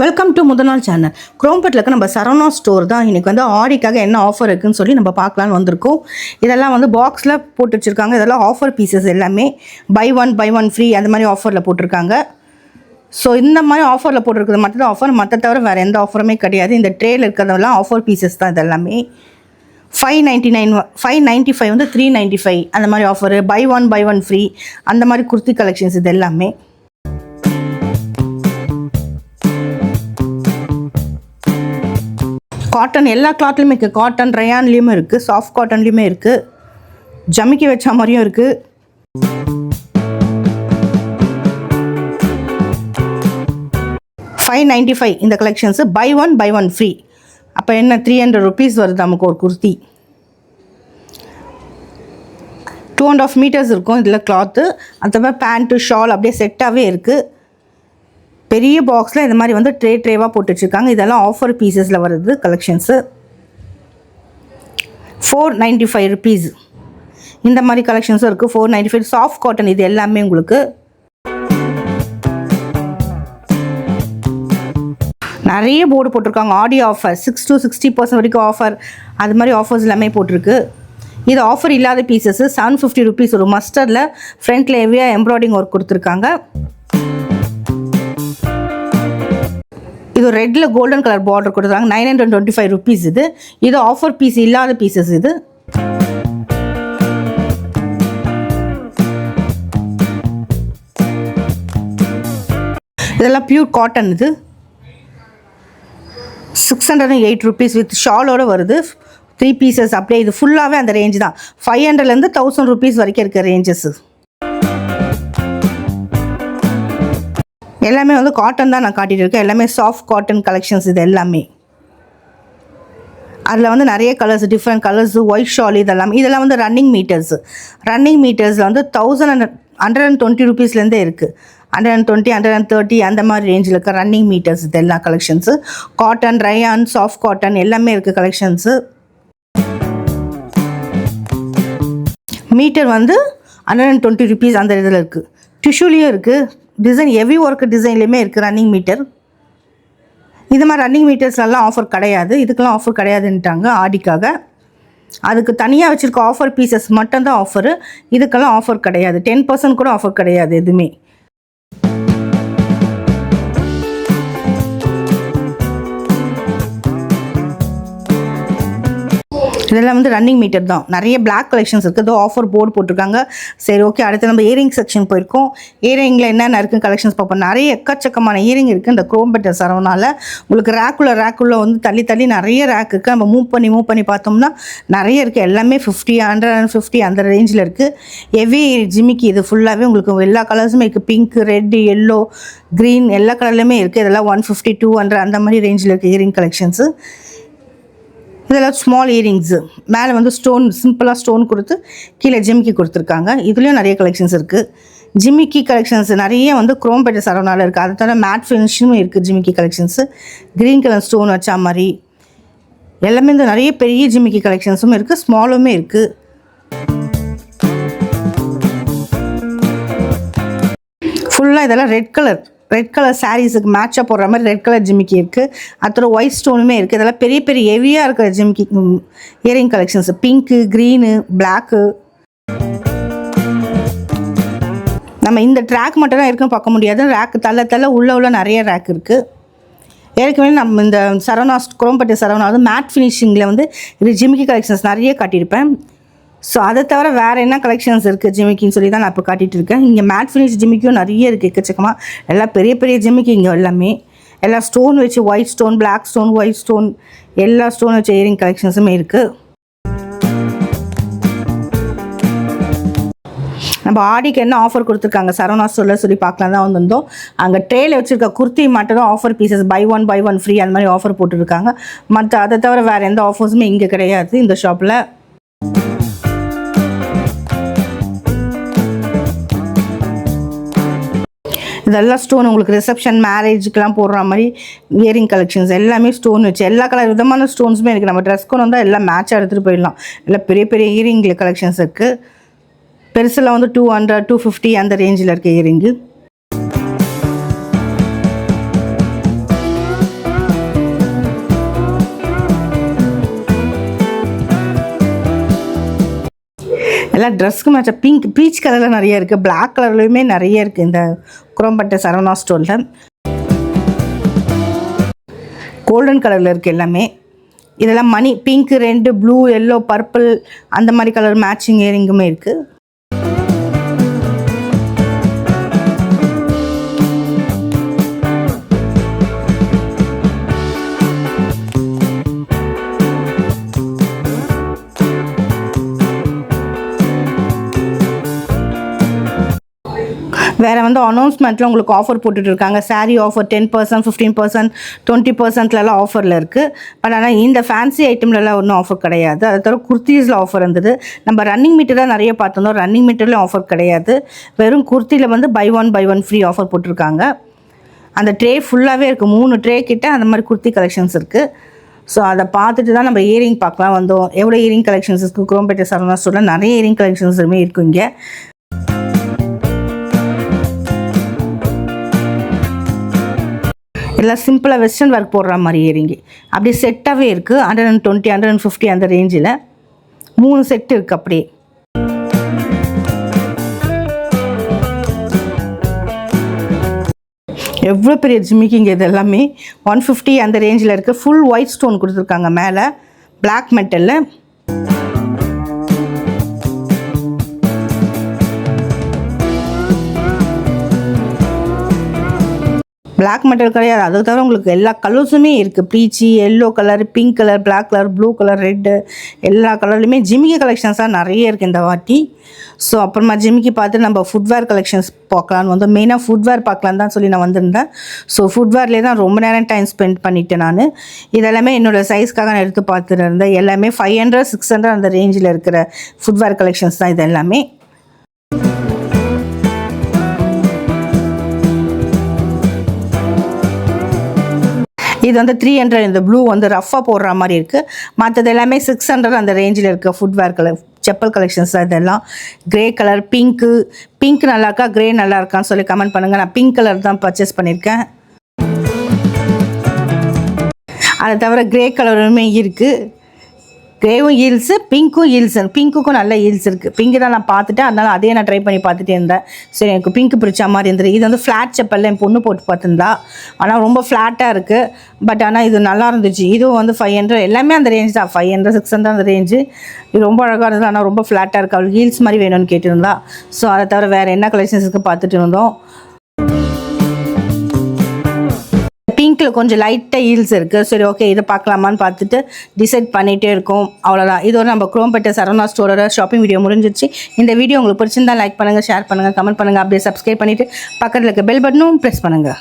Welcome to முதல் channel குரோம்பேட்டில் இருக்க நம்ம சரவணா ஸ்டோர் தான் இன்றைக்கி வந்து ஆடிக்காக என்ன ஆஃபர் இருக்குன்னு சொல்லி நம்ம பார்க்கலான்னு வந்திருக்கோம். இதெல்லாம் வந்து பாக்ஸில் போட்டு வச்சுருக்காங்க. இதெல்லாம் ஆஃபர் பீசஸ் எல்லாமே. Buy one buy one free அந்த மாதிரி ஆஃபரில் போட்டிருக்காங்க. ஸோ இந்த மாதிரி ஆஃபரில் போட்டிருக்கிறது மட்டும் தான் ஆஃபர் மற்ற தவிர வேறு எந்த ஆஃபருமே கிடையாது. இந்த ட்ரேயில் இருக்கிறதெல்லாம் ஆஃபர் பீசஸ் தான் இது எல்லாமே five ninety nine five ninety five வந்து த்ரீ நைன்ட்டி ஃபைவ் அந்த மாதிரி offer buy one buy one free அந்த மாதிரி குர்த்தி கலெக்ஷன்ஸ் இது எல்லாமே காட்டன் எல்லா கிளாத்லேயுமே இருக்குது காட்டன் ரயான்லேயுமே இருக்குது சாஃப்ட் காட்டன்லேயுமே இருக்குது ஜமிக்கி வச்ச மாதிரியும் இருக்குது ஃபைவ் நைன்ட்டி ஃபைவ் இந்த collections buy one buy one free அப்போ என்ன த்ரீ ஹண்ட்ரட் ருபீஸ் வருது நமக்கு ஒரு kurti. Two and half meters இருக்கும். இதில் கிளாத்து அந்த மாதிரி பேண்ட்டு ஷால் அப்படியே செட்டாகவே இருக்குது பெரிய பாக்ஸில் இந்த மாதிரி வந்து ட்ரே ட்ரேவாக போட்டு வச்சுருக்காங்க இதெல்லாம் ஆஃபர் பீசஸில் வருது collections four ninety five rupees இந்த மாதிரி கலெக்ஷன்ஸும் இருக்குது four ninety five soft cotton இது எல்லாமே உங்களுக்கு. நிறைய போர்டு போட்டிருக்காங்க. Audio offer six to sixty percent வரைக்கும் ஆஃபர் அது மாதிரி ஆஃபர்ஸ் எல்லாமே போட்டிருக்கு. இது ஆஃபர் இல்லாத பீசஸ் செவன் ஃபிஃப்டி ருபீஸ் ஒரு மஸ்டரில் ஃப்ரண்ட்டில் ஹெவியாக எம்ப்ராய்டிங் ஒர்க் கொடுத்துருக்காங்க. இது ரெட்டில் கோல்டன் கலர் பார்டர் கொடுத்துருக்காங்க nine hundred twenty five rupees இது. இது ஆஃபர் பீஸ் இல்லாத பீசஸ் இது. இதெல்லாம் பியூர் காட்டன் இது. Six hundred and eight rupees with ஷாலோட வருது. த்ரீ பீசஸ் அப்படியே இது ஃபுல்லாகவே அந்த ரேஞ்சு தான். ஃபைவ் ஹண்ட்ரட்லேருந்து தௌசண்ட் ருபீஸ் வரைக்கும் இருக்க ரேஞ்சஸ் எல்லாமே வந்து காட்டன் தான் நான் காட்டிகிட்டு இருக்கேன். எல்லாமே சாஃப்ட் காட்டன் கலெக்ஷன்ஸ் இது எல்லாமே. அதில் வந்து நிறைய colours different colours white shawl இதெல்லாம். இதெல்லாம் வந்து ரன்னிங் மீட்டர்ஸ் ரன்னிங் மீட்டர்ஸில் வந்து thousand and hundred and twenty ருபீஸ்லேருந்தே இருக்குது hundred and twenty hundred and thirty அந்த மாதிரி ரேஞ்சில் இருக்க ரன்னிங் மீட்டர்ஸ் இது எல்லா collections cotton rayon soft cotton எல்லாமே இருக்குது கலெக்ஷன்ஸு மீட்டர் வந்து ஹண்ட்ரட் அண்ட் டுவெண்ட்டி ருபீஸ் அந்த இதில் இருக்குது டிஷ்யூலேயும் இருக்குது டிசைன் ஹெவி ஒர்க் டிசைன்லேயுமே இருக்குது ரன்னிங் மீட்டர் இது மாதிரி ரன்னிங் மீட்டர்ஸ்லாம் ஆஃபர் கிடையாது. இதுக்கெல்லாம் ஆஃபர் கிடையாதுன்ட்டாங்க ஆடிக்காக. அதுக்கு தனியாக வச்சுருக்க ஆஃபர் பீசஸ் மட்டும்தான் ஆஃபரு இதுக்கெல்லாம் ஆஃபர் கிடையாது. டென் பர்சன்ட் கூட ஆஃபர் கிடையாது எதுவுமே. இதெல்லாம் வந்து ரன்னிங் மீட்டர் தான். நிறைய பிளாக் கலெக்ஷன்ஸ் இருக்குது ஏதோ ஆஃபர் போர்டு போட்டிருக்காங்க. சரி ஓகே அடுத்து நம்ம இயரிங் செக்ஷன் போயிருக்கோம். இயரிங்கில் என்னென்ன இருக்குது கலெக்ஷன்ஸ் பார்ப்போம். நிறைய எக்கச்சக்கமான இயரிங் இருக்குது இந்த குரோம்பெட்டர் சரவனால் உங்களுக்கு ரேக்குள்ள ரேக்குள்ள வந்து தள்ளி தள்ளி நிறைய ரேக் இருக்குது நம்ம மூவ் பண்ணி மூவ் பண்ணி பார்த்தோம்னா நிறைய இருக்குது எல்லாமே ஃபிஃப்டி ஹண்ட்ரட் அண்ட் ஃபிஃப்டி அந்த ரேஞ்சில் இருக்குது ஹெவி ஜிமிக்கி இது ஃபுல்லாகவே உங்களுக்கு எல்லா கலர்ஸுமே இருக்குது பிங்க் ரெட் எல்லோ க்ரீன் எல்லா கலர்லையுமே இருக்குது இதெல்லாம் ஒன் ஃபிஃப்டி டூ ஹண்ட்ரட் அந்த மாதிரி ரேஞ்சில் இருக்குது இயரிங் கலெக்ஷன்ஸு இதெல்லாம் ஸ்மால் இயரிங்ஸு மேலே வந்து ஸ்டோன் சிம்பிளாக ஸ்டோன் கொடுத்து கீழே ஜிமிக்கி கொடுத்துருக்காங்க. இதுலேயும் நிறைய கலெக்ஷன்ஸ் இருக்குது ஜிமிக்கி கலெக்ஷன்ஸ் நிறைய வந்து குரோம்பேட்டை சரவணாவில் இருக்குது அதை தவிர மேட் ஃபினிஷும் இருக்குது ஜிமிக்கி கலெக்ஷன்ஸு க்ரீன் கலர் ஸ்டோன் வச்சா மாதிரி. எல்லாமே இந்த நிறைய பெரிய ஜிமிக்கி கலெக்ஷன்ஸும் இருக்குது ஸ்மாலுமே இருக்குது ஃபுல்லாக இதெல்லாம் ரெட் கலர் ரெட் கலர் சாரீஸுக்கு மேட்சாக போடுற மாதிரி ரெட் கலர் ஜிமிக்கி இருக்குது அத்தோட ஒயிட் ஸ்டோனுமே இருக்குது இதெல்லாம் பெரிய பெரிய ஹெவியாக இருக்கிற ஜிமிக்கி earring collections pink green black நம்ம இந்த ட்ராக் மட்டும் தான் இருக்குன்னு பார்க்க முடியாது. ரேக் தள்ள தள்ள உள்ள உள்ள நிறைய ரேக் இருக்குது ஏற்கனவே நம்ம இந்த சரவணா குரோம்பட்டி சரவணா வந்து மேட் ஃபினிஷிங்கில் வந்து இது ஜிமிக்கி கலெக்ஷன்ஸ் நிறைய காட்டியிருப்பேன். ஸோ அதை தவிர வேறு என்ன கலெக்ஷன்ஸ் இருக்குது ஜிமிக்கின்னு சொல்லி தான் நான் இப்போ காட்டிகிட்டு இருக்கேன். இங்கே மேட் ஃபினிஷ் ஜிமிக்கும் நிறைய இருக்குது எக்கச்சக்கமாக எல்லாம் பெரிய பெரிய ஜிமிக்கி இங்கே எல்லாமே. எல்லா ஸ்டோன் வச்சு white stone black stone white stone எல்லா ஸ்டோன் வச்சு இயரிங் கலெக்ஷன்ஸுமே இருக்குது நம்ம ஆடிக்கு என்ன ஆஃபர் கொடுத்துருக்காங்க? சரவணா சொல்ல சொல்லி பார்க்கலாம் தான் வந்திருந்தோம். அங்கே ட்ரேயில் வச்சுருக்க குர்த்தி மட்டும் தான் offer pieces buy one buy one free அந்த மாதிரி ஆஃபர் போட்டுருக்காங்க. மற்ற அதை தவிர வேறு எந்த ஆஃபர்ஸுமே இங்கே கிடையாது இந்த ஷாப்பில் இதெல்லாம் ஸ்டோன் உங்களுக்கு ரிசப்ஷன் மேரேஜுக்கெலாம் போடுற மாதிரி இயரிங் கலெக்ஷன்ஸ் எல்லாமே ஸ்டோன் வச்சு எல்லா கலர் விதமான ஸ்டோன்ஸுமே இருக்குது நம்ம ட்ரெஸ் கொண்டு வந்தால் எல்லாம் மேட்சாக எடுத்துகிட்டு போயிடலாம். எல்லாம் பெரிய பெரிய இயரிங்கில் கலெக்ஷன்ஸ் இருக்குது பெருசில் வந்து டூ ஹண்ட்ரட் டூ ஃபிஃப்டி அந்த ரேஞ்சில் இருக்க இயரிங்கு எல்லாம் ட்ரெஸ்க்கு மேட்சாக பிங்க் பீச் கலரில் நிறைய இருக்குது பிளாக் கலர்லையுமே நிறைய இருக்குது இந்த குரோம்பட்டை சரவணா ஸ்டோரில் கோல்டன் கலரில் இருக்குது எல்லாமே. இதெல்லாம் மணி பிங்க் ரெண்டு ப்ளூ எல்லோ பர்பிள் அந்த மாதிரி கலர் மேட்சிங் இயரிங்குமே இருக்குது வேறு வந்து அனௌன்ஸ்மெண்ட்டில் உங்களுக்கு ஆஃபர் போட்டுட்டு இருக்காங்க saree offer ten percent fifteen percent twenty பர்சன்ட்லலாம் ஆஃபரில் இருக்குது பட் ஆனால் இந்த ஃபேன்சி ஐட்டம்லலாம் ஒன்றும் ஆஃபர் கிடையாது. அதை தவிர குர்த்தீஸில் ஆஃபர் இருந்தது. நம்ம ரன்னிங் மீட்டர் தான் நிறைய பார்த்துருந்தோம். ரன்னிங் மீட்டர்லேயும் ஆஃபர் கிடையாது. வெறும் குர்த்தியில் வந்து buy one buy one free offer போட்டிருக்காங்க. அந்த ட்ரே ஃபுல்லாகவே இருக்குது மூணு ட்ரே கிட்ட அந்த மாதிரி குர்த்தி கலெக்ஷன்ஸ் இருக்குது ஸோ அதை பார்த்துட்டு தான் நம்ம இயரிங் பார்க்கலாம் வந்தோம். எவ்வளோ இயரிங் கலெக்ஷன்ஸ் இருக்குது குரோம்பேட்டை சரவணா ஸ்டோரில் நிறைய இயரிங் கலெக்ஷன்ஸுமே இருக்கும் இங்கே. எல்லாம் சிம்பிளாக வெஸ்டர்ன் ஒர்க் போடுற மாதிரி இறங்கி அப்படியே செட்டாகவே இருக்குது hundred and twenty hundred and fifty அந்த ரேஞ்சில் மூணு செட் இருக்குது அப்படியே. எவ்வளோ பெரிய ஜிமிக்கிங்க இது எல்லாமே? ஒன் ஃபிஃப்டி அந்த ரேஞ்சில் இருக்குது ஃபுல் ஒயிட் ஸ்டோன் கொடுத்துருக்காங்க மேலே. பிளாக் மெட்டலில் பிளாக் மெட்டல் கிடையாது. அதுக்கு தவிர உங்களுக்கு எல்லா கலர்ஸுமே இருக்குது peach yellow colour pink colour black colour blue colour red எல்லா கலர்லையுமே ஜிமிக்கி கலெக்ஷன்ஸாக நிறைய இருக்குது இந்த வாட்டி. ஸோ அப்புறமா ஜிமிக்கி பார்த்து நம்ம ஃபுட்வேர் கலெக்ஷன்ஸ் பார்க்கலான்னு வந்து மெயினாக ஃபுட்வேர் பார்க்கலான்னு தான் சொல்லி நான் வந்திருந்தேன். ஸோ ஃபுட்வேர்லேயே தான் ரொம்ப நேரம் டைம் ஸ்பெண்ட் பண்ணிட்டேன் நான். இதெல்லாமே என்னோடய சைஸ்க்காக நான் எடுத்து பார்த்துட்டு இருந்தேன். எல்லாமே ஃபைவ் ஹண்ட்ரட் சிக்ஸ் ஹண்ட்ரட் அந்த ரேஞ்சில் இருக்கிற ஃபுட்வேர் கலெக்ஷன்ஸ் தான் இது எல்லாமே. இது வந்து த்ரீ ஹண்ட்ரட் இந்த ப்ளூ வந்து ரஃப்பாக போடுற மாதிரி இருக்குது மற்றது எல்லாமே சிக்ஸ் ஹண்ட்ரட் அந்த ரேஞ்சில் இருக்க ஃபுட்வேர் கலர் செப்பல் கலெக்ஷன்ஸ் இதெல்லாம். கிரே கலர் பிங்க்கு பிங்க் நல்லா இருக்கா கிரே நல்லா இருக்கான்னு சொல்லி கமெண்ட் பண்ணுங்கள் நான் பிங்க் கலர் தான் பர்ச்சேஸ் பண்ணியிருக்கேன் அதை தவிர கிரே கலருமே இருக்குது கிரேவும் ஹீல்ஸு பிங்க்கும் ஹீல்ஸு பிங்க்குக்கும் நல்ல ஹீல்ஸ் இருக்குது பிங்க் தான் நான் பார்த்துட்டேன். அதனால் அதே நான் ட்ரை பண்ணி பார்த்துட்டே இருந்தேன். சரி எனக்கு பிங்க் பிடிச்ச மாதிரி இருந்தது. இது வந்து ஃப்ளாட் செப்பலில் என் பொண்ணு போட்டு பார்த்துருந்தா. ஆனால் ரொம்ப ஃப்ளாட்டாக இருக்குது பட் ஆனால் இது நல்லா இருந்துச்சு. இதுவும் வந்து ஃபைவ் ஹண்ட்ரட் எல்லாமே அந்த ரேஞ்ச் தான். ஃபைவ் ஹண்ட்ரட் சிக்ஸ் ஹண்ட்ரட் அந்த ரேஞ்சு இது ரொம்ப அழகாக இருந்தது. ஆனால் ரொம்ப ஃப்ளாட்டாக இருக்குது அவளுக்கு ஹீல்ஸ் மாதிரி வேணும்னு கேட்டிருந்தா. ஸோ அதை தவிர வேறு என்ன கலெக்ஷன்ஸுக்கு பார்த்துட்டு இருந்தோம். பிங்க்கில் கொஞ்சம் லைட்டாக ஹீல்ஸ் இருக்குது சரி ஓகே இதை பார்க்கலாமான்னு பார்த்துட்டு டிசைட் பண்ணிகிட்டே இருக்கும். அவ்வளோதான் இதோட நம்ம குரோம்பேட்டை சரவணா ஸ்டோரோட ஷாப்பிங் வீடியோ முடிஞ்சிருச்சு. இந்த வீடியோ உங்களுக்கு பிடிச்சிருந்தா லைக் பண்ணுங்கள் ஷேர் பண்ணுங்கள் கமெண்ட் பண்ணுங்கள் அப்படியே சப்ஸ்கிரைப் பண்ணிவிட்டு பக்கத்தில் இருக்க பெல் பட்டனும் ப்ரெஸ் பண்ணுங்கள்